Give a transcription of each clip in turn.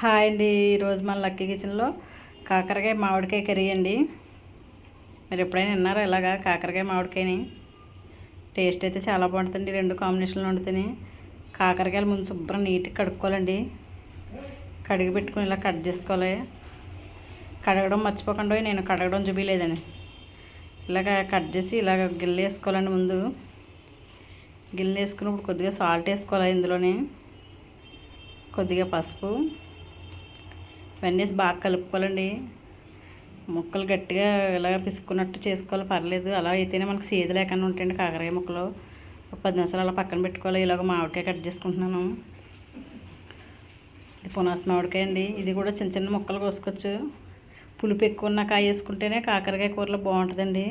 Hi అండి ఈరోజు మన లక్కీ కిచెన్లో కాకరకాయ మామిడికాయ కర్రీ అండి. మీరు ఎప్పుడైనా విన్నారా ఇలాగా కాకరకాయ మామిడికాయని? టేస్ట్ అయితే చాలా బాగుంటుందండి రెండు కాంబినేషన్లు వండుతాయి కాకరకాయలు ముందు శుభ్రం నీట్గా కడుక్కోవాలండి. కడిగి పెట్టుకుని ఇలా కట్ చేసుకోవాలి. కడగడం మర్చిపోకుండా నేను కడగడం చూపించలేదని ఇలాగ కట్ చేసి ఇలాగ గిన్నె వేసుకోవాలండి ముందు. గిన్నె వేసుకున్నప్పుడు కొద్దిగా సాల్ట్ వేసుకోవాలి ఇందులోనే. కొద్దిగా పసుపు. ఇవన్నీ బాగా కలుపుకోవాలండి. ముక్కలు గట్టిగా ఇలా పిసుకున్నట్టు చేసుకోవాలి పర్లేదు. అలా అయితేనే మనకు సేదు లేకుండా ఉంటాయండి కాకరకాయ ముక్కలు. ఒక పది నిమిషాలు అలా పక్కన పెట్టుకోవాలి. ఇలాగ మామిడికాయ కట్ చేసుకుంటున్నాను. ఇది పునాస మామిడికాయ అండి. ఇది కూడా చిన్న చిన్న ముక్కలు కోసుకోవచ్చు. పులుపు ఎక్కువ ఉన్న కాయ వేసుకుంటేనే కాకరకాయ కూరలో బాగుంటుందండి.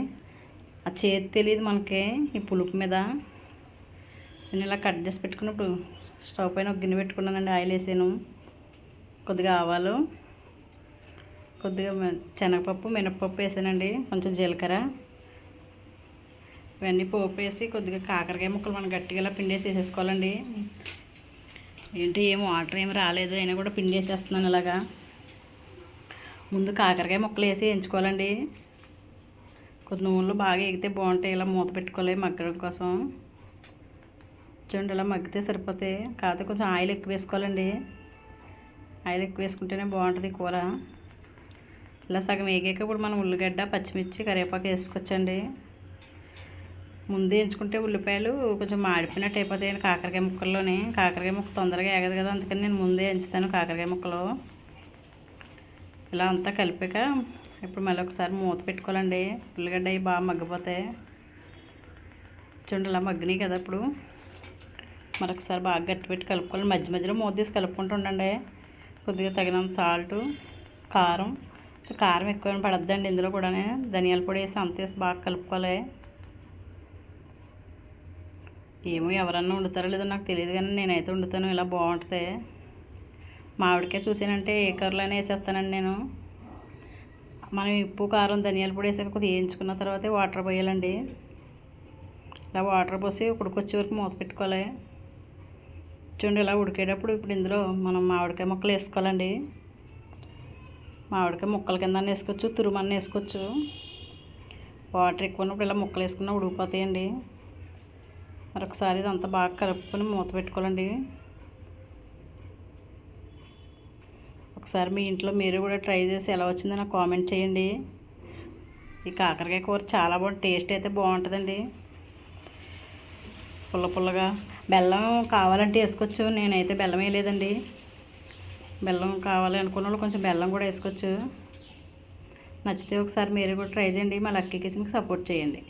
ఆ చేతి తెలియదు మనకి ఈ పులుపు మీద. నేను ఇలా కట్ చేసి పెట్టుకున్నప్పుడు స్టవ్ పైన ఒక గిన్నె పెట్టుకున్నానండి ఆయిల్ వేసాను. కొద్దిగా ఆవాలు కొద్దిగా శనగపప్పు మినపప్పు వేసానండి కొంచెం జీలకర్ర. ఇవన్నీ పోపు వేసి కొద్దిగా కాకరకాయ ముక్కలు మనం గట్టిగా ఇలా పిండేసి వేసేసుకోవాలండి ఏంటి ఏం వాటర్ ఏమి రాలేదు అయినా కూడా పిండి వేసేస్తున్నాను ఇలాగా. ముందు కాకరకాయ ముక్కలు వేసి వేయించుకోవాలండి. కొద్ది నూనెలు బాగా ఎగితే బాగుంటాయి ఇలా మూత పెట్టుకోవాలి మగ్గడం కోసం. చూడండి ఇలా మగ్గితే సరిపోతాయి. కాకపోతే కొంచెం ఆయిల్ ఎక్కువ వేసుకోవాలండి. ఆయిల్ ఎక్కువ వేసుకుంటేనే బాగుంటుంది కూర. ఇలా సగం వేగాక ఇప్పుడు మనం ఉల్లిగడ్డ పచ్చిమిర్చి కరివేపాకు వేసుకోవచ్చండి. ముందు ఎంచుకుంటే ఉల్లిపాయలు కొంచెం మాడిపోయినట్టు అయిపోతాయి కాకరకాయ ముక్కల్లోని. కాకరకాయ ముక్క తొందరగా ఏగదు కదా అందుకని నేను ముందే ఎంచుతాను కాకరకాయ ముక్కలు. ఇలా అంతా కలిపాక ఇప్పుడు మళ్ళీ ఒకసారి మూత పెట్టుకోవాలండి. ఉల్లిగడ్డ అవి బాగా మగ్గిపోతాయి. చూడండి ఇలా మగ్గినాయి కదా ఇప్పుడు. మరొకసారి బాగా గట్టి పెట్టి కలుపుకోవాలి. మధ్య మధ్యలో మూత తీసి కలుపుకుంటూ ఉండండి. కొద్దిగా తగినంత సాల్టు కారం. కారం ఎక్కువ పడద్దండి. ఇందులో కూడా ధనియాల పొడి వేసి అంత వేసి బాగా కలుపుకోవాలి. ఏమో ఎవరన్నా వండుతారో లేదో నాకు తెలియదు కానీ నేనైతే వండుతాను. ఇలా బాగుంటుంది. మామిడికాయ చూసానంటే ఏ కర్రలోనే వేసేస్తానండి నేను. మనం ఉప్పు కారం ధనియాల పొడి వేసాక కొద్దిగా వేయించుకున్న తర్వాతే వాటర్ పోయాలండి. ఇలా వాటర్ పోసి ఉడికొచ్చే వరకు మూత పెట్టుకోవాలి. చూడండి ఇలా ఉడికేటప్పుడు ఇప్పుడు ఇందులో మనం మామిడికాయ ముక్కలు వేసుకోవాలండి. మామిడికాయ ముక్కల కింద వేసుకోవచ్చు తురుమన్న వేసుకోవచ్చు. వాటర్ ఎక్కువ ఉన్నప్పుడు ఇలా ముక్కలు వేసుకున్నా ఉడికిపోతాయండి. మరొకసారి ఇదంతా బాగా కలుపుకొని మూత పెట్టుకోవాలండి. ఒకసారి మీ ఇంట్లో మీరు కూడా ట్రై చేసి ఎలా వచ్చిందో నాకు కామెంట్ చేయండి. ఈ కాకరకాయ కూర చాలా బాగుంటుంది టేస్ట్ అయితే బాగుంటుందండి. పుల్ల పుల్లగా. బెల్లం కావాలంటే వేసుకోవచ్చు. నేనైతే బెల్లం వేయలేదండి. బెల్లం కావాలి అనుకున్న వాళ్ళు కొంచెం బెల్లం కూడా వేసుకోవచ్చు. నచ్చితే ఒకసారి మీరు కూడా ట్రై చేయండి. మా లక్కీ కిచెన్కి సపోర్ట్ చేయండి.